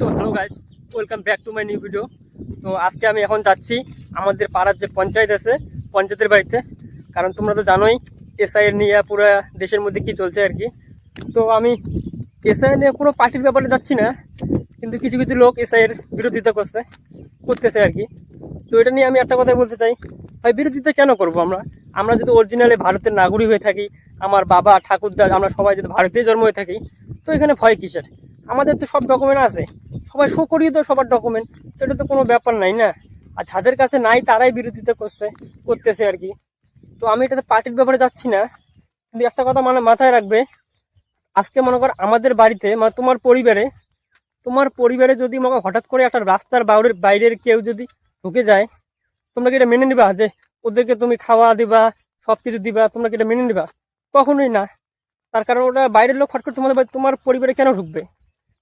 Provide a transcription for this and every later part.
তো hello guys welcome back to my new video তো আজকে আমি এখন যাচ্ছি আমাদের পাড়ার যে পঞ্চায়েত আছে, পঞ্চায়েতের বাড়িতে। কারণ তোমরা তো জানোই এসআই এর নিয়ে পুরো দেশের মধ্যে কি চলছে আর কি। তো আমি এসআই নিয়ে কোনো পার্টির ব্যাপারে যাচ্ছি না, কিন্তু কিছু কিছু লোক এসআই এর বিরোধিতা করছে, করতেছে আর কি। তো এটা নিয়ে আমি একটা কথাই বলতে চাই, ভাই বিরোধিতা কেন করব আমরা? আমরা যদি অরিজিনালি ভারতের নাগরিক হয়ে থাকি, আমার বাবা, ঠাকুরদা, আমরা সবাই যদি ভারতীয় জন্ম হয়ে থাকি, তো এখানে ভয় কিসের? আমাদের তো সব ডকুমেন্ট আছে। সবাই শো করিয়ে তো সবার ডকুমেন্ট এটা তো কোনো ব্যাপার নাই না। আর যাদের কাছে নাই, তারাই বিরোধিতা করছে, করতেছে আর কি। তো আমি এটাতে পার্টির ব্যাপারে যাচ্ছি না। কিন্তু একটা কথা মানে মাথায় রাখবে, আজকে মনে কর আমাদের বাড়িতে মানে তোমার পরিবারে তোমার পরিবারে যদি মনে হঠাৎ করে একটা রাস্তার বাইরের বাইরের কেউ যদি ঢুকে যায়, তোমরা কি এটা মেনে নিবা যে ওদেরকে তুমি খাওয়া দিবা সব কিছু দিবা, তোমরা কি এটা মেনে নিবা? কখনোই না। তার কারণ ওটা বাইরের লোক ফট করে তোমাদের তোমার পরিবারে কেন ঢুকবে?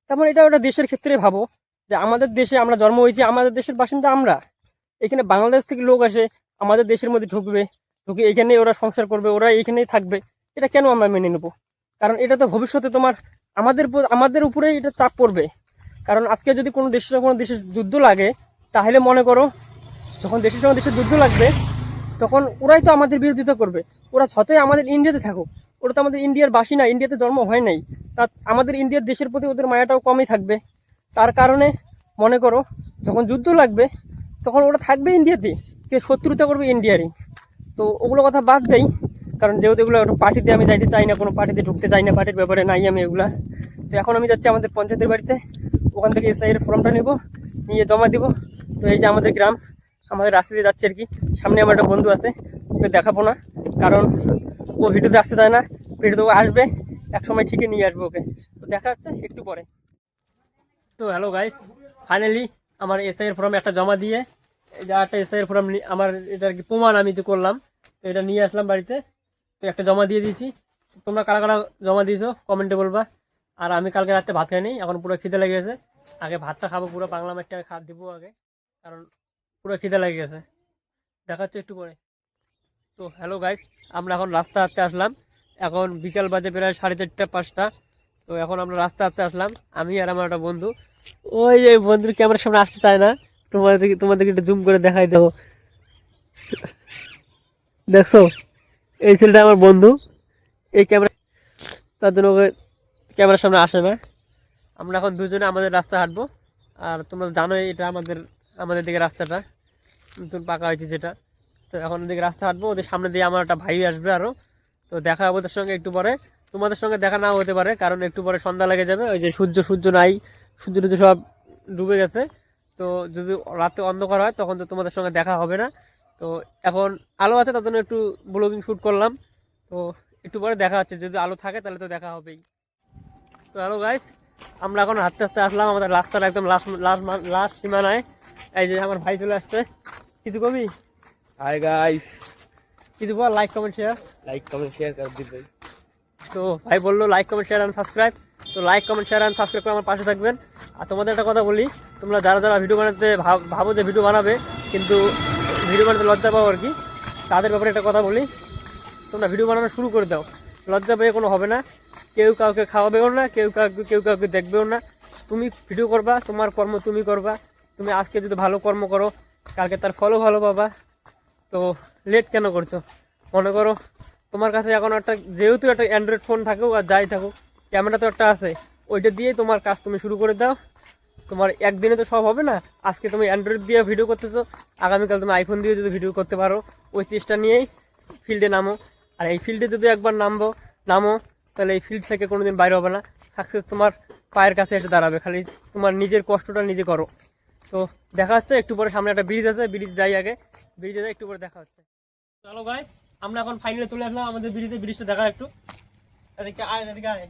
তেমন এটা ওটা দেশের ক্ষেত্রে ভাবো যে আমাদের দেশে আমরা জন্ম হয়েছি, আমাদের দেশের বাসিন্দা আমরা। এখানে বাংলাদেশ থেকে লোক আসে, আমাদের দেশের মধ্যে ঢুকবে, ঢুকে এখানে ওরা সংসার করবে, ওরা এখানেই থাকবে। এটা কেন আমরা মেনে নেব? কারণ এটা তো ভবিষ্যতে তোমার আমাদের উপর- আমাদের উপরেই এটা চাপ পড়বে। কারণ আজকে যদি কোনো দেশের সঙ্গে কোনো দেশের যুদ্ধ লাগে, তাহলে মনে করো যখন দেশের সঙ্গে দেশের যুদ্ধ লাগবে, তখন ওরাই তো আমাদের বিরোধিতা করবে। ওরা যতই আমাদের ইন্ডিয়াতে থাকুক ওরা তো আমাদের ইন্ডিয়ার বাসী না, ইন্ডিয়াতে জন্ম হয় নাই। তা আমাদের ইন্ডিয়ার দেশের প্রতি ওদের মায়াটাও কমই থাকবে। তার কারণে মনে করো, যখন যুদ্ধ লাগবে, তখন ওরা থাকবে ইন্ডিয়াতে, কে শত্রুতা করবে ইন্ডিয়ারই। তো ওগুলো কথা বাদ দেই, কারণ যেহেতু এগুলো পার্টিতে আমি যাইতে চাই না, কোনো পার্টিতে ঢুকতে চাই না, পার্টির ব্যাপারে নাই আমি এগুলা। তো এখন আমি যাচ্ছি আমাদের পঞ্চায়েতের বাড়িতে, ওখান থেকে এসআই এর ফর্মটা নেব, নিয়ে জমা দিব। তো এই যে আমাদের গ্রাম, আমাদের রাস্তা দিয়ে যাচ্ছে আর কি। সামনে আমার একটা বন্ধু আছে, ওকে দেখাবো না, কারণ ও ভিডিওতে আসতে চায় না। ভিডিওতে ও আসবে এক সময় ঠিকই নিয়ে আসবে ওকে। তো দেখা যাচ্ছে একটু পরে। তো হ্যালো গাইস ফাইনালি আমার এসআই এর ফর্ম একটা জমা দিয়ে একটা এসআই এর ফর্ম আমার এটা আর কি প্রমাণ আমি যে করলাম, তো এটা নিয়ে আসলাম বাড়িতে। তো একটা জমা দিয়ে দিয়েছি। তোমরা কারা কারা জমা দিয়েছ কমেন্টে বলবা। আর আমি কালকে রাতে ভাত খাইনি, এখন পুরো খিদে লেগে গেছে। আগে ভাতটা খাব, পুরো বাংলা মাঠটা খাত দিব আগে। কারণ পুরো খিদে লেগে গেছে। দেখাচ্ছে একটু পরে। তো হ্যালো গাইস আমরা এখন রাস্তা হাঁটতে আসলাম। এখন বিকাল বাজে প্রায় সাড়ে চারটা, পাঁচটা। তো এখন আমরা রাস্তা হাঁটতে আসলাম। আমি আর আমার একটা বন্ধু। ওই যে বন্ধুর ক্যামেরার সামনে আসতে চায় না। তোমাদেরকে তোমাদেরকে একটু জুম করে দেখাই দেবো দেখছ? এই ছেলেটা আমার বন্ধু। এই ক্যামেরা তার জন্য ওকে ক্যামেরার সামনে আসে না। আমরা এখন দুজনে আমাদের রাস্তা হাঁটবো। আর তোমরা জানোই এটা আমাদের আমাদের দিকে রাস্তাটা। নতুন পাকা হয়েছে যেটা। তো এখন ওদিকে রাস্তা হাঁটবো। ওদের সামনে দিয়ে আমার একটা ভাই আসবে আরও তো দেখা আমাদের সঙ্গে একটু পরে। তোমাদের সঙ্গে দেখা নাও হতে পারে, কারণ একটু পরে সন্ধ্যা লেগে যাবে। ওই যে সূর্য সূর্য নাই, সূর্য, টূর্য সব ডুবে গেছে। তো যদি রাতে অন্ধকার হয়, তখন তো তোমাদের সঙ্গে দেখা হবে না। তো এখন আলো আছে, তার জন্য একটু ব্লগিং শ্যুট করলাম। তো একটু পরে দেখা হচ্ছে, যদি আলো থাকে তাহলে তো দেখা হবেই। তো হ্যালো গাইস আমরা এখন হাঁটতে হাঁটতে আসলাম। আমাদের রাস্তার একদম লাস্ট লাস্ট লাস্ট সীমানায়। এই যে আমার ভাই চলে আসছে। কিছু কবি? হাই গাইস কি দিব? Like comment share like comment share কর দিন ভাই। তো ভাই বলল like comment share and subscribe তো like comment share and subscribe করে আমার পাশে থাকবেন। আর তোমাদের একটা কথা বলি তোমরা যারা যারা ভিডিও বানাতে ভাবো যে ভিডিও বানাবে কিন্তু ভিডিও বানাতে লজ্জা পাবো আর কি তাদের ব্যাপারে একটা কথা বলি। তোমরা ভিডিও বানানো শুরু করে দাও। লজ্জা পেয়ে কোনো হবে না। কেউ কাউকে খাওয়াবেও না কেউ কাউকে কেউ কাউকে দেখবেও না। তুমি ভিডিও করবা তোমার কর্ম তুমি করবা। তুমি আজকে যদি ভালো কর্ম করো কালকে তার ফলও ভালো পাবা। তো লেট কেন করছ? মনে করো, তোমার কাছে এখন একটা, যেহেতু একটা অ্যান্ড্রয়েড ফোন থাকুক আর যাই থাকুক ক্যামেরা তো একটা আছে, ওইটা দিয়ে তোমার কাজ তুমি শুরু করে দাও। তোমার একদিনে তো সব হবে না? আজকে তুমি অ্যান্ড্রয়েড দিয়ে ভিডিও করতেছো, আগামীকাল তুমি আইফোন দিয়ে যদি ভিডিও করতে পারো, ওই চেষ্টা নিয়েই ফিল্ডে নামো। আর এই ফিল্ডে যদি একবার নামবো, নামো, তাহলে এই ফিল্ড থেকে কোনোদিন বাইরে হবে না। সাকসেস তোমার পায়ের কাছে এসে দাঁড়াবে, খালি তোমার নিজের কষ্টটা নিজে করো। তো দেখা যাচ্ছে, একটু পরে সামনে একটা ব্রিজ আছে ব্রিজ যাই আগে। ব্রিজে একটু পরে দেখা হচ্ছে। চলো ভাই আমরা এখন ফাইনালে চলে আসলাম আমাদের ব্রিজে ব্রিজটা দেখা একটু। এদিকে আয় এদিকে আয়।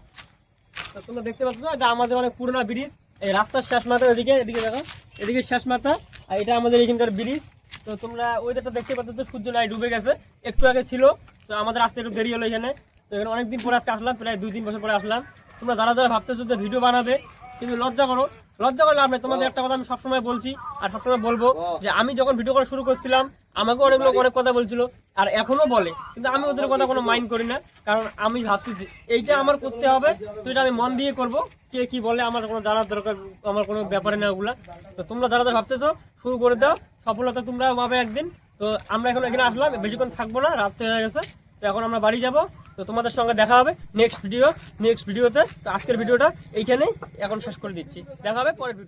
তো তোমরা দেখতে পাচ্ছ এটা আমাদের অনেক পুরোনো ব্রিজ। এই রাস্তার শেষ মাথা এদিকে এদিকে দেখো। এদিকে শেষ মাথা, আর এটা আমাদের এখানকার ব্রিজ। তো তোমরা ওইটা দেখতে পাচ্ছ যে সূর্য নাই, ডুবে গেছে। একটু আগে ছিল, তো আমাদের আসতে একটু দেরি হলো এখানে। তো এখানে অনেকদিন পরে আজকে আসলাম, প্রায় দুই তিন বছর পরে আসলাম। তোমরা যারা যারা ভাবতেছো যে ভিডিও বানাবে, কিন্তু লজ্জা করো লজ্জা করে লাভ নেই। তোমাদের একটা কথা আমি সবসময় বলছি, আর সবসময় বলব যে আমি যখন ভিডিও করা শুরু করছিলাম, আমাকে অনেক লোক অনেক কথা বলছিল, আর এখনও বলে। কিন্তু আমি ওদের কথা কোনো মাইন্ড করি না, কারণ আমি ভাবছি যে এইটা আমার করতে হবে, তো এটা আমি মন দিয়ে করব, কে কি বলে আমার কোনো জানার দরকার, আমার কোনো ব্যাপারে না ওগুলা। তো তোমরা যারা যারা ভাবতেছো, শুরু করে দাও, সফলতা তোমরা পাবে একদিন। তো আমরা এখন এখানে আসলাম, বেশিক্ষণ থাকব না রাত্রে হয়ে গেছে। তো এখন আমরা বাড়ি যাব। তো তোমাদের সঙ্গে দেখা হবে নেক্সট ভিডিও নেক্সট ভিডিওতে তো। আজকের ভিডিওটা এইখানেই, এখন শেষ করে দিচ্ছি। দেখা হবে পরের ভিডিও